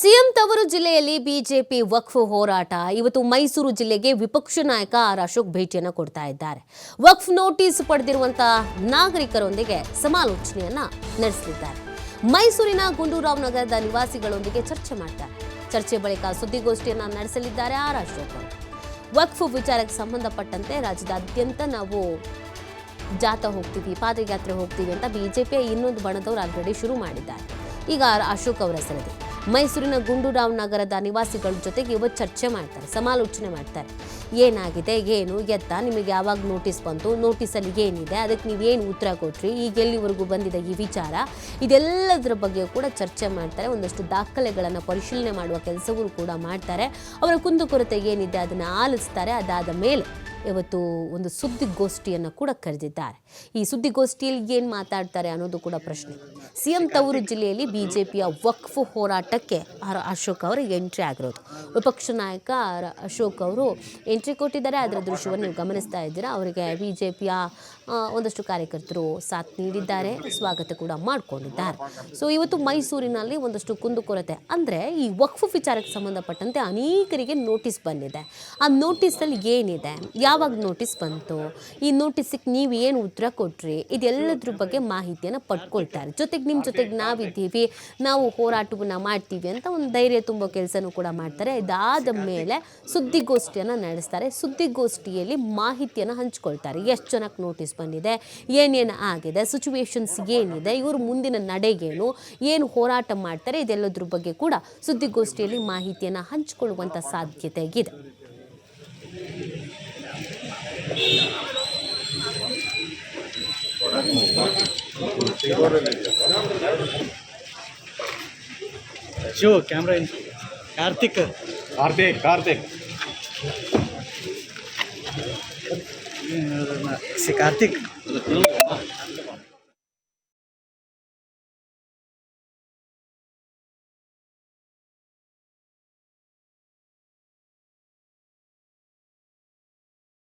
CM ತವರು ಜಿಲ್ಲೆಯಲ್ಲಿ BJP ವಕ್ಫ್ ಹೋರಾಟ. ಇವತ್ತು ಮೈಸೂರು ಜಿಲ್ಲೆಗೆ ವಿಪಕ್ಷ ನಾಯಕ ಆರ್ ಅಶೋಕ್ ಭೇಟಿಯನ್ನು ಕೊಡ್ತಾ ಇದ್ದಾರೆ. ವಕ್ಫ್ ನೋಟಿಸ್ ಪಡೆದಿರುವಂತಹ ನಾಗರಿಕರೊಂದಿಗೆ ಸಮಾಲೋಚನೆಯನ್ನ ನಡೆಸಲಿದ್ದಾರೆ ಮೈಸೂರಿನ ಗುಂಡೂರಾವ್ ನಗರದ ನಿವಾಸಿಗಳೊಂದಿಗೆ ಚರ್ಚೆ ಮಾಡ್ತಾರೆ. ಚರ್ಚೆ ಬಳಿಕ ಸುದ್ದಿಗೋಷ್ಠಿಯನ್ನ ನಡೆಸಲಿದ್ದಾರೆ ಆರ್ ಅಶೋಕ್ ವಕ್ಫ್ ವಿಚಾರಕ್ಕೆ ಸಂಬಂಧಪಟ್ಟಂತೆ ರಾಜ್ಯದಾದ್ಯಂತ ನಾವು ಜಾಥಾ ಹೋಗ್ತೀವಿ, ಪಾದಯಾತ್ರೆ ಹೋಗ್ತೀವಿ ಅಂತ ಬಿಜೆಪಿಯ ಇನ್ನೊಂದು ಬಣದವರು ಆಲ್ರೆಡಿ ಶುರು ಮಾಡಿದ್ದಾರೆ. ಈಗ ಅಶೋಕ್ ಅವರ ಹೆಸರಿದೆ. ಮೈಸೂರಿನ ಗುಂಡೂರಾವ್ ನಗರದ ನಿವಾಸಿಗಳ ಜೊತೆಗೆ ಇವತ್ತು ಚರ್ಚೆ ಮಾಡ್ತಾರೆ, ಸಮಾಲೋಚನೆ ಮಾಡ್ತಾರೆ. ಏನಾಗಿದೆ, ಏನು, ಎತ್ತ? ನಿಮಗೆ ಯಾವಾಗ ನೋಟಿಸ್ ಬಂತು? ನೋಟಿಸಲ್ಲಿ ಏನಿದೆ? ಅದಕ್ಕೆ ನೀವೇನು ಉತ್ತರ ಕೊಟ್ರಿ? ಈಗ ಎಲ್ಲಿವರೆಗೂ ಬಂದಿದೆ ಈ ವಿಚಾರ? ಇದೆಲ್ಲದರ ಬಗ್ಗೆ ಕೂಡ ಚರ್ಚೆ ಮಾಡ್ತಾರೆ. ಒಂದಷ್ಟು ದಾಖಲೆಗಳನ್ನು ಪರಿಶೀಲನೆ ಮಾಡುವ ಕೆಲಸವೂ ಕೂಡ ಮಾಡ್ತಾರೆ. ಅವರ ಕುಂದುಕೊರತೆ ಏನಿದೆ, ಅದನ್ನು ಆಲಿಸ್ತಾರೆ. ಅದಾದ ಮೇಲೆ ಇವತ್ತು ಒಂದು ಸುದ್ದಿಗೋಷ್ಠಿಯನ್ನು ಕೂಡ ಕರೆದಿದ್ದಾರೆ. ಈ ಸುದ್ದಿಗೋಷ್ಠಿಯಲ್ಲಿ ಏನು ಮಾತಾಡ್ತಾರೆ ಅನ್ನೋದು ಕೂಡ ಪ್ರಶ್ನೆ. ಸಿ ಎಂ ತವರು ಜಿಲ್ಲೆಯಲ್ಲಿ ಬಿ ಜೆ ಪಿಯ ವಕ್ಫ್ ಹೋರಾಟಕ್ಕೆ ಅಶೋಕ್ ಅವರು ಎಂಟ್ರಿ ಆಗಿರೋದು. ವಿಪಕ್ಷ ನಾಯಕ ಅಶೋಕ್ ಅವರು ಎಂಟ್ರಿ ಕೊಟ್ಟಿದ್ದಾರೆ. ಅದರ ದೃಶ್ಯವನ್ನು ನೀವು ಗಮನಿಸ್ತಾ ಇದ್ದೀರಾ. ಅವರಿಗೆ ಬಿ ಜೆ ಪಿಯ ಒಂದಷ್ಟು ಕಾರ್ಯಕರ್ತರು ಸಾಥ್ ನೀಡಿದ್ದಾರೆ. ಸ್ವಾಗತ ಕೂಡ ಮಾಡಿಕೊಂಡಿದ್ದಾರೆ. ಸೊ ಇವತ್ತು ಮೈಸೂರಿನಲ್ಲಿ ಒಂದಷ್ಟು ಕುಂದುಕೊರತೆ. ಅಂದರೆ ಈ ವಕ್ಫ್ ವಿಚಾರಕ್ಕೆ ಸಂಬಂಧಪಟ್ಟಂತೆ ಅನೇಕರಿಗೆ ನೋಟಿಸ್ ಬಂದಿದೆ. ಆ ನೋಟಿಸಲ್ಲಿ ಏನಿದೆ? ಯಾವಾಗ ನೋಟಿಸ್ ಬಂತು, ಈ ನೋಟಿಸಿಗೆ ನೀವು ಏನು ಉತ್ತರ ಕೊಟ್ರಿ, ಇದೆಲ್ಲದ್ರ ಬಗ್ಗೆ ಮಾಹಿತಿಯನ್ನು ಪಡ್ಕೊಳ್ತಾರೆ. ಜೊತೆಗೆ ನಿಮ್ಮ ಜೊತೆಗೆ ನಾವಿದ್ದೀವಿ, ನಾವು ಹೋರಾಟವನ್ನು ಮಾಡ್ತೀವಿ ಅಂತ ಒಂದು ಧೈರ್ಯ ತುಂಬೋ ಕೆಲಸನೂ ಕೂಡ ಮಾಡ್ತಾರೆ. ಇದಾದ ಮೇಲೆ ಸುದ್ದಿಗೋಷ್ಠಿಯನ್ನು ನಡೆಸ್ತಾರೆ. ಸುದ್ದಿಗೋಷ್ಠಿಯಲ್ಲಿ ಮಾಹಿತಿಯನ್ನು ಹಂಚ್ಕೊಳ್ತಾರೆ. ಎಷ್ಟು ಜನಕ್ಕೆ ನೋಟಿಸ್ ಬಂದಿದೆ, ಏನೇನು ಆಗಿದೆ ಸಿಚುವೇಶನ್ಸ್ ಏನಿದೆ, ಇವರು ಮುಂದಿನ ನಡೆಗೇನು, ಏನು ಹೋರಾಟ ಮಾಡ್ತಾರೆ, ಇದೆಲ್ಲದ್ರ ಬಗ್ಗೆ ಕೂಡ ಸುದ್ದಿಗೋಷ್ಠಿಯಲ್ಲಿ ಮಾಹಿತಿಯನ್ನು ಹಂಚಿಕೊಳ್ಳುವಂಥ ಸಾಧ್ಯತೆ ಇದೆ शिव कैमरा इन कार्तिक कार्तिक कार्तिक कार्तिक